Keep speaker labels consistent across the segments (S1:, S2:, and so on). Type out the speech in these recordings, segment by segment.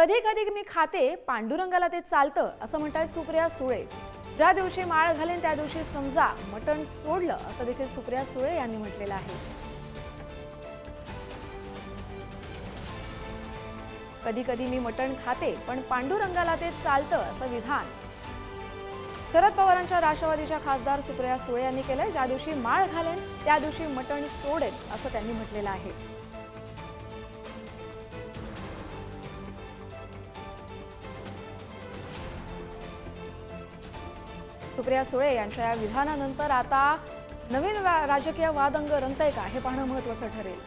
S1: कधी कधी मी खाते पांडुरंगाला ते चालतं असं म्हणतात सुप्रिया सुळे. ज्या दिवशी माळ घालेन त्या दिवशी समजा मटण सोडलं असं देखील सुप्रिया सुळे यांनी म्हटलेलं आहे. कधी कधी मी मटण खाते पण पांडुरंगाला ते चालतं असं विधान. शरद पवारांच्या राष्ट्रवादीच्या खासदार सुप्रिया सुळे यांनी केलंय ज्या दिवशी माळ घालेन त्या दिवशी मटण सोडेन असं त्यांनी म्हटलेलं आहे. सुप्रिया सुळे यांच्या या विधानानंतर आता नवीन राजकीय वादंग रंगतय का? हे पाहणं महत्वाचं ठरेल.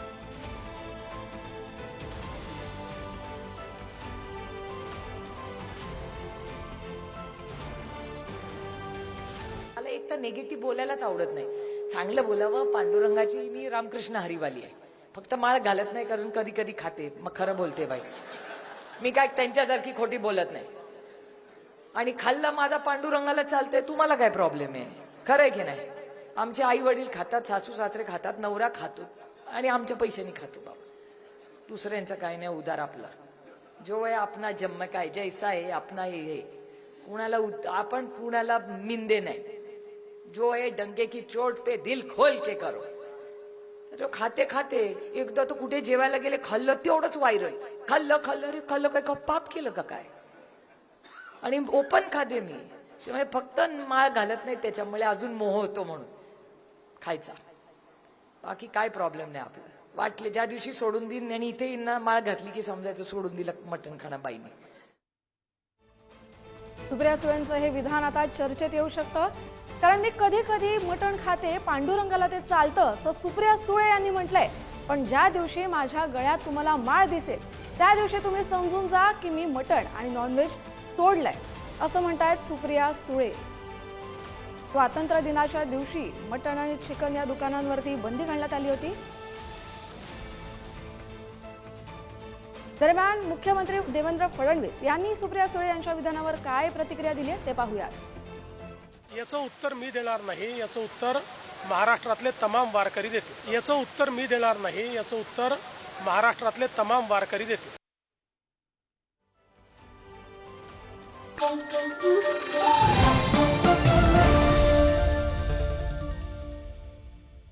S2: मला एक तर निगेटिव्ह बोलायलाच आवडत नाही. चांगलं बोलावं पांडुरंगाची मी रामकृष्ण हरिवाली आहे. फक्त माळ घालत नाही कारण कधी कधी खाते. मग खरं बोलते बाई. मी काय त्यांच्यासारखी खोटी बोलत नाही. आणि खाल्ला माझा पांडुरंगाला चालतंय तुम्हाला काय प्रॉब्लेम आहे? खरं आहे की नाही? आमचे आई वडील खातात सासू सासरे खातात नवरा खातो आणि आमच्या पैशानी खातो बाबा. दुसऱ्यांचं काय नाही उदार आपला. जो आहे आपला जन्म काय जैसा आहे आपला हे हे. कुणाला आपण कुणाला मिंदे नाही. जो आहे डंके की चोट पे दिल खोल के करो. जो खाते खाते एकदा तर कुठे जेवायला गेले खाल्लं तेवढंच वायरल खाल्लं खाल्लं रे खाल्लं काय का पाप केलं का काय? आणि ओपन खाते मी. त्यामुळे फक्त माळ घालत नाही त्याच्यामुळे अजून मोह होतो म्हणून. खायचा. बाकी काय प्रॉब्लेम नाही आपला. वाटले ज्या दिवशी सोडून देईन आणि इथे ना माळ घातली की समजायचं सोडून दिलं मटण खाणं बाईने.
S1: सुप्रिया सुळेंचं हे विधान आता चर्चेत येऊ शकतं. कारण मी कधी कधी मटण खाते पांडुरंगाला ते चालतं असं सुप्रिया सुळे यांनी म्हटलंय. पण ज्या दिवशी माझ्या गळ्यात तुम्हाला माळ दिसेल त्या दिवशी तुम्ही समजून जा की मी मटण आणि नॉनव्हेज सोडलंय असं म्हणतायत सुप्रिया सुळे. स्वातंत्र्य दिनाच्या दिवशी मटण आणि चिकन या दुकानांवरती बंदी घालण्यात आली होती. दरम्यान मुख्यमंत्री देवेंद्र फडणवीस यांनी सुप्रिया सुळे यांच्या विधानावर काय प्रतिक्रिया दिली आहे ते पाहूयात.
S3: याचं उत्तर मी देणार नाही याचं उत्तर महाराष्ट्रातले तमाम वारकरी देते याचं उत्तर मी देणार नाही याचं उत्तर महाराष्ट्रातले तमाम वारकरी देते Música